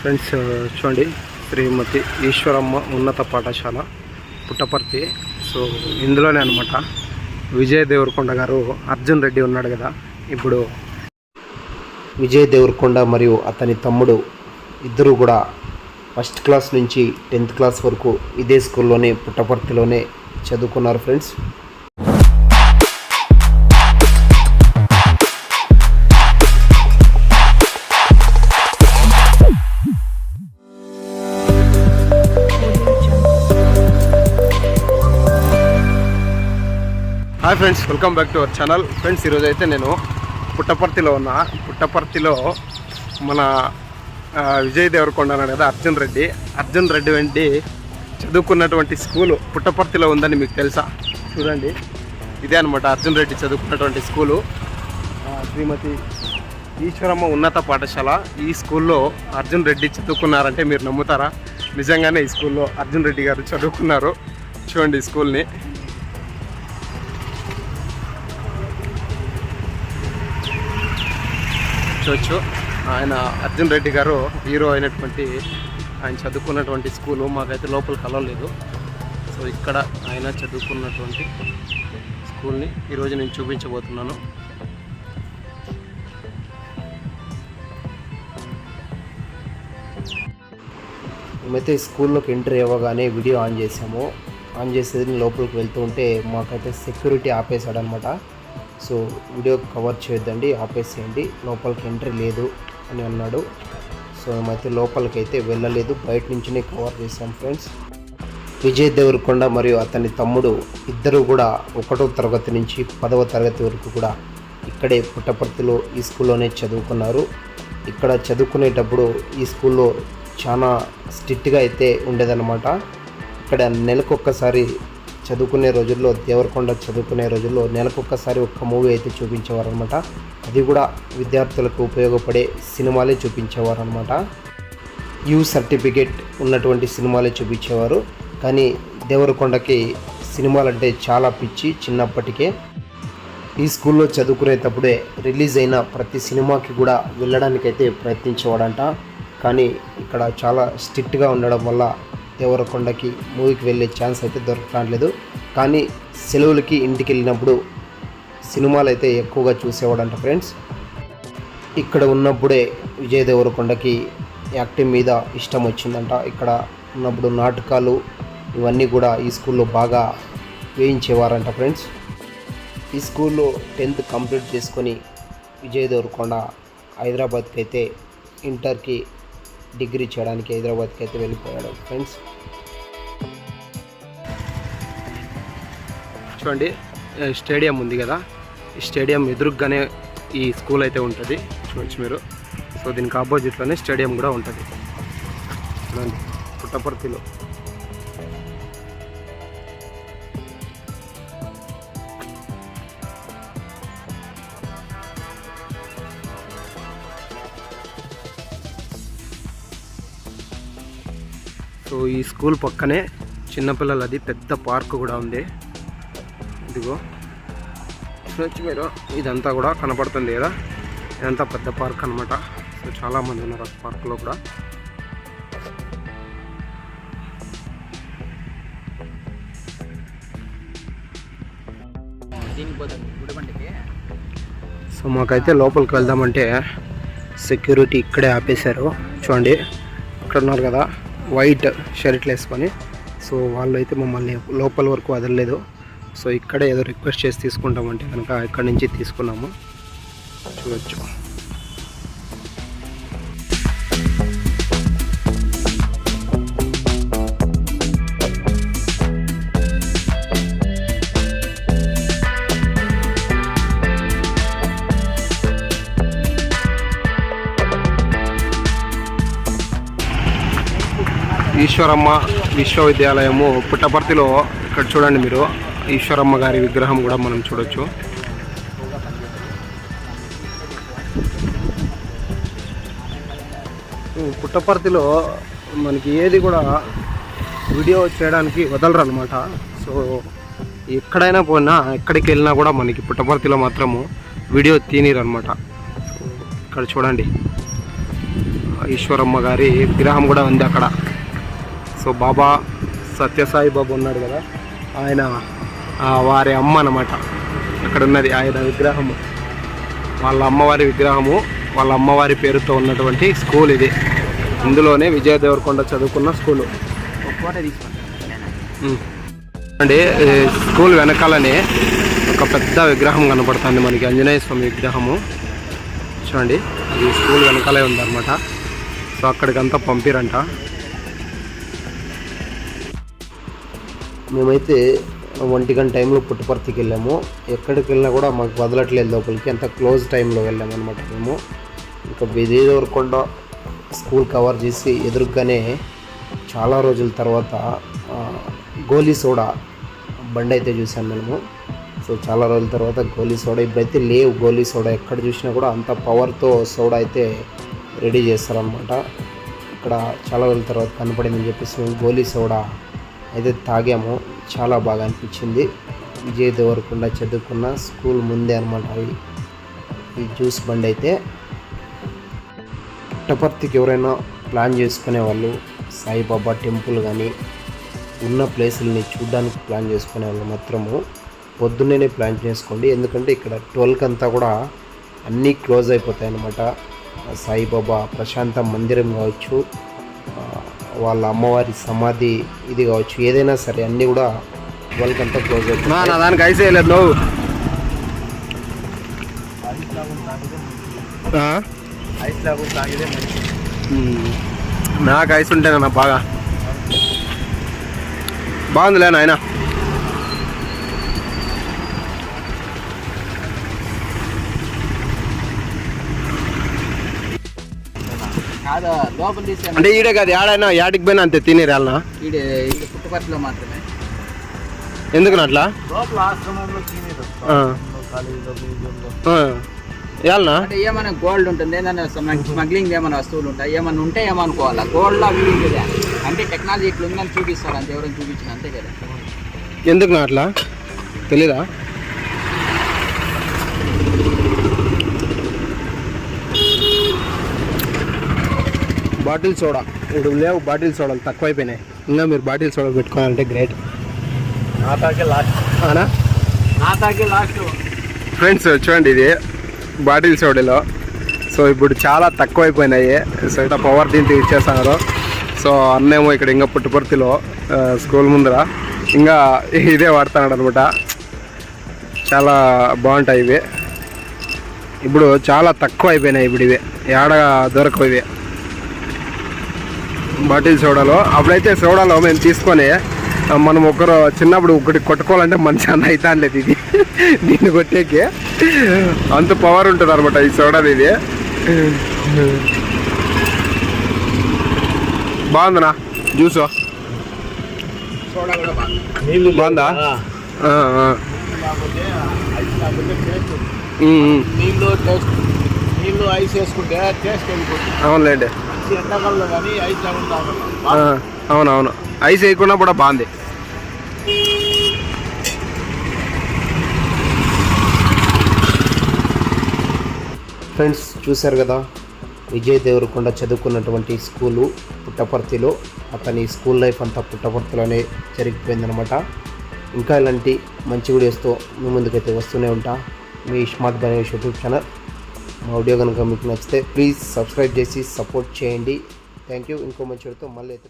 Friends చూడండి శ్రీమతి ఈశ్వరమ్మ ఉన్నత పాఠశాల పుట్టపర్తి. సో ఇందులోనే అనమాట విజయ్ దేవరకొండ గారు అర్జున్ రెడ్డి ఉన్నాడు కదా ఇప్పుడు విజయ్ దేవరకొండ మరియు అతని తమ్ముడు ఇద్దరు కూడా ఫస్ట్ క్లాస్ నుంచి టెన్త్ క్లాస్ వరకు ఇదే స్కూల్లోనే పుట్టపర్తిలోనే చదువుకున్నారు friends. Hi friends welcome back to our channel friends ఈరోజు అయితే నేను పుట్టపర్తిలో ఉన్నా. పుట్టపర్తిలో మన విజయ్ దేవరకొండ అన్నాడు కదా అర్జున్ రెడ్డి. అర్జున్ రెడ్డి వంటి చదువుకున్నటువంటి స్కూలు పుట్టపర్తిలో ఉందని మీకు తెలుసా? చూడండి. ఇదే అనమాట అర్జున్ రెడ్డి చదువుకున్నటువంటి స్కూలు. శ్రీమతి ఈశ్వరమ్మ ఉన్నత పాఠశాల. ఈ స్కూల్లో అర్జున్ రెడ్డి చదువుకున్నారంటే మీరు నమ్ముతారా? నిజంగానే ఈ స్కూల్లో అర్జున్ రెడ్డి గారు చదువుకున్నారు. చూడండి ఈ స్కూల్ని. చూడొచ్చు ఆయన అర్జున్ రెడ్డి గారు హీరో అయినటువంటి ఆయన చదువుకున్నటువంటి స్కూలు మాకైతే లోపల కలవలేదు సో ఇక్కడ ఆయన చదువుకున్నటువంటి స్కూల్ని ఈరోజు నేను చూపించబోతున్నాను. మేమైతే స్కూల్లోకి ఎంట్రీ అవ్వగానే వీడియో ఆన్ చేసాము ఆన్ చేసేది లోపలికి వెళ్తూ ఉంటే మాకైతే సెక్యూరిటీ ఆపేశాడనమాట సో వీడియో కవర్ చేయొద్దండి ఆపేసేయండి. లోపలికి ఎంట్రీ లేదు అని అన్నాడు. సో మేమైతే లోపలికి అయితే వెళ్ళలేదు బయట నుంచినే కవర్ చేసాం ఫ్రెండ్స్. విజయ్ దేవరకొండ మరియు అతని తమ్ముడు ఇద్దరు కూడా ఒకటో తరగతి నుంచి పదవ తరగతి వరకు కూడా ఇక్కడే పుట్టపర్తిలో ఈ స్కూల్లోనే చదువుకున్నారు. ఇక్కడ చదువుకునేటప్పుడు ఈ స్కూల్లో చాలా స్ట్రిక్ట్గా అయితే ఉండేదన్నమాట. ఇక్కడ నెలకొక్కసారి చదువుకునే రోజుల్లో దేవరకొండ చదువుకునే రోజుల్లో నెలకొక్కసారి ఒక్క మూవీ అయితే చూపించేవారు అనమాట అది కూడా విద్యార్థులకు ఉపయోగపడే సినిమాలే చూపించేవారు అనమాట యూ సర్టిఫికేట్ ఉన్నటువంటి సినిమాలే చూపించేవారు. కానీ దేవరకొండకి సినిమాలంటే చాలా పిచ్చి చిన్నప్పటికే. ఈ స్కూల్లో చదువుకునేటప్పుడే రిలీజ్ అయిన ప్రతి సినిమాకి కూడా వెళ్ళడానికైతే ప్రయత్నించేవాడంట. కానీ ఇక్కడ చాలా స్ట్రిక్ట్గా ఉండడం వల్ల దేవరకొండకి మూవీకి వెళ్ళే ఛాన్స్ అయితే దొరకట్లేదు. కానీ సెలవులకి ఇంటికి వెళ్ళినప్పుడు సినిమాలు అయితే ఎక్కువగా చూసేవాడంట ఫ్రెండ్స్ ఇక్కడ ఉన్నప్పుడే విజయ్ దేవరకొండకి యాక్టింగ్ మీద ఇష్టం వచ్చిందంట. ఇక్కడ ఉన్నప్పుడు నాటకాలు ఇవన్నీ కూడా ఈ స్కూల్లో బాగా వేయించేవారంట ఫ్రెండ్స్ ఈ స్కూల్లో టెన్త్ కంప్లీట్ చేసుకొని విజయ్ దేవరకొండ హైదరాబాద్కి అయితే ఇంటర్కి డిగ్రీ చేయడానికి హైదరాబాద్కి అయితే వెళ్ళిపోయాడు ఫ్రెండ్స్. చూడండి స్టేడియం ఉంది కదా. ఈ స్టేడియం ఎదురుగానే ఈ స్కూల్ అయితే ఉంటుంది. చూడొచ్చు మీరు. సో దీనికి ఆపోజిట్లోనే స్టేడియం కూడా ఉంటుంది. చూడండి పుట్టపర్తిలో. సో ఈ స్కూల్ పక్కనే చిన్నపిల్లలది పెద్ద పార్క్ కూడా ఉంది. ఇదిగో. చూడొచ్చు మీరు ఇదంతా కూడా కనపడుతుంది కదా? ఇదంతా పెద్ద పార్క్ అనమాట సో చాలా మంది ఉన్నారు ఆ పార్క్లో కూడా. సో మాకైతే లోపలికి వెళ్దామంటే సెక్యూరిటీ ఇక్కడే ఆపేశారు. చూడండి ఇక్కడ ఉన్నారు కదా. వైట్ షర్ట్లు వేసుకొని. సో వాళ్ళు అయితే మమ్మల్ని లోపల వరకు వదలలేదు. సో ఇక్కడే ఏదో రిక్వెస్ట్ చేసి తీసుకుంటామంటే కనుక ఇక్కడి నుంచి తీసుకున్నాము. చూడొచ్చు. ఈశ్వరమ్మ విశ్వవిద్యాలయము పుట్టపర్తిలో ఇక్కడ చూడండి మీరు. ఈశ్వరమ్మ గారి విగ్రహం కూడా మనం చూడొచ్చు. పుట్టపర్తిలో మనకి ఏది కూడా వీడియో చేయడానికి వదలరు అనమాట సో ఎక్కడైనా పోయినా ఎక్కడికి వెళ్ళినా కూడా మనకి పుట్టపర్తిలో మాత్రము వీడియో తీనిరు అనమాట ఇక్కడ చూడండి. ఈశ్వరమ్మ గారి విగ్రహం కూడా ఉంది అక్కడ. సో బాబా సత్యసాయి బాబా ఉన్నాడు కదా ఆయన వారి అమ్మ అన్నమాట. అక్కడ ఉన్నది ఆయన విగ్రహము. వాళ్ళ అమ్మవారి విగ్రహము వాళ్ళ అమ్మవారి పేరుతో ఉన్నటువంటి స్కూల్ ఇది. ఇందులోనే విజయ దేవరకొండ చదువుకున్న స్కూలు. అండి స్కూల్ వెనకాలనే ఒక పెద్ద విగ్రహం కనపడుతుంది మనకి. ఆంజనేయ స్వామి విగ్రహము. చూడండి అది స్కూల్ వెనకాలే ఉందన్నమాట. సో అక్కడికంతా పంపిరంట. మేమైతే ఒంటి గంట టైంలో పుట్టపర్తికి వెళ్ళాము. ఎక్కడికి వెళ్ళినా కూడా మాకు వదలట్లేదు లోపలికి. అంత క్లోజ్ టైంలో వెళ్ళాము అనమాట మేము. ఇంకా విజయదేవరకొండ స్కూల్ కవర్ చేసి ఎదురుగానే చాలా రోజుల తర్వాత గోలీ సోడా బండి అయితే చూసాను మేము. సో చాలా రోజుల తర్వాత గోలీ సోడా ఇప్పుడైతే లేవు. గోలీ సోడా ఎక్కడ చూసినా కూడా అంత పవర్తో సోడా అయితే రెడీ చేస్తారనమాట ఇక్కడ చాలా రోజుల తర్వాత కనపడిందని చెప్పేసి మేము గోలీ సోడా అయితే తాగాము. చాలా బాగా అనిపించింది. విజయ్ దేవరకొండ చదువుకున్న స్కూల్ ముందే అనమాట ఈ- జ్యూస్ బండి అయితే. పుట్టపర్తికి ఎవరైనా ప్లాన్ చేసుకునే వాళ్ళు సాయిబాబా టెంపుల్ కానీ ఉన్న ప్లేసులని చూడడానికి ప్లాన్ చేసుకునే వాళ్ళు మాత్రము పొద్దున్నే ప్లాన్ చేసుకోండి. ఎందుకంటే ఇక్కడ ట్వెల్వ్కి అంతా కూడా అన్నీ క్లోజ్ అయిపోతాయి అన్నమాట. సాయిబాబా ప్రశాంత మందిరం కావచ్చు వాళ్ళ అమ్మవారి సమాధి ఇది కావచ్చు ఏదైనా సరే అన్నీ కూడా అంతా క్లోజ్ అయిపోతాయి దానికి ఐస్ వేయలేదు నువ్వు. నాకు ఐస్ ఉంటేనన్నా బాగా. బాగుందిలే నాయన కాదు లోపల తీసాను అంటే ఈడే కాదు ఏడైనా యాడికి పోయినా అంతే తినేరాలనా ఇది ఇది పుట్టపర్తిలో మాత్రమే. ఎందుకు అట్లా? ఏళ్ళనా అంటే ఏమైనా గోల్డ్ ఉంటుంది ఏదైనా స్మగ్లింగ్ ఏమైనా వస్తువులు ఉంటాయి ఏమైనా ఉంటే ఏమనుకోవాలా? గోల్డ్ కదా. అంటే టెక్నాలజీ ఇట్లా ఉందని చూపిస్తారు అంతే ఎవరైనా చూపించిన అంతే కదా. ఎందుకు అట్లా? తెలీదా? Bottle soda. ఇప్పుడు లేవు బాటిల్ సోడాలు తక్కువైపోయినాయి. ఇంకా మీరు బాటిల్ సోడా పెట్టుకోవాలంటే గ్రేట్. ఫ్రెండ్స్ చూడండి ఇది బాటిల్ సోడాలో. సో ఇప్పుడు చాలా తక్కువైపోయినాయి. సో ఇట్లా పవర్ దీంతో ఇచ్చేస్తున్నారు సో అన్నేమో ఇక్కడ ఇంకా పుట్టుపర్తిలో స్కూల్ ముందర. ఇంకా ఇదే వాడుతున్నాడు అనమాట చాలా బాగుంటాయి ఇవి. ఇప్పుడు చాలా తక్కువ అయిపోయినాయి ఇప్పుడు ఇవి. ఏడ దొరకవు ఇవి. బాటిల్ సోడాలో. అప్పుడైతే సోడాలో మేము తీసుకొని మనం ఒకరు చిన్నప్పుడు ఒకటి కొట్టుకోవాలంటే మంచి అన్న అయితే అనలేదు ఇది. దీన్ని కొట్టేకి అంత పవర్ ఉంటుంది అనమాట ఈ సోడాది ఇది. బాగుందనా జ్యూస్? బాగుందా. లేకపోతే ఐస్ ఎండాకాలంలో కానీ ఐస్ లేకుండా అవునవును. ఐస్ వేయకుండా కూడా బాగుంది. ఫ్రెండ్స్ చూశారు కదా? విజయ్ దేవరకొండ చదువుకున్నటువంటి స్కూలు పుట్టపర్తిలో. అతని స్కూల్ లైఫ్ అంతా పుట్టపర్తిలోనే జరిగిపోయిందనమాట ఇంకా ఇలాంటి మంచి వీడియోస్తో మీ ముందుకైతే వస్తూనే ఉంటా. మీ స్మార్ట్ గణేష్ యూట్యూబ్ ఛానల్. మా వీడియో కనుక మీకు నచ్చితే ప్లీజ్ సబ్స్క్రైబ్ చేసి సపోర్ట్ చేయండి. థ్యాంక్ యూ ఇంకో మంచి వీడియోతో మళ్ళీ అయితే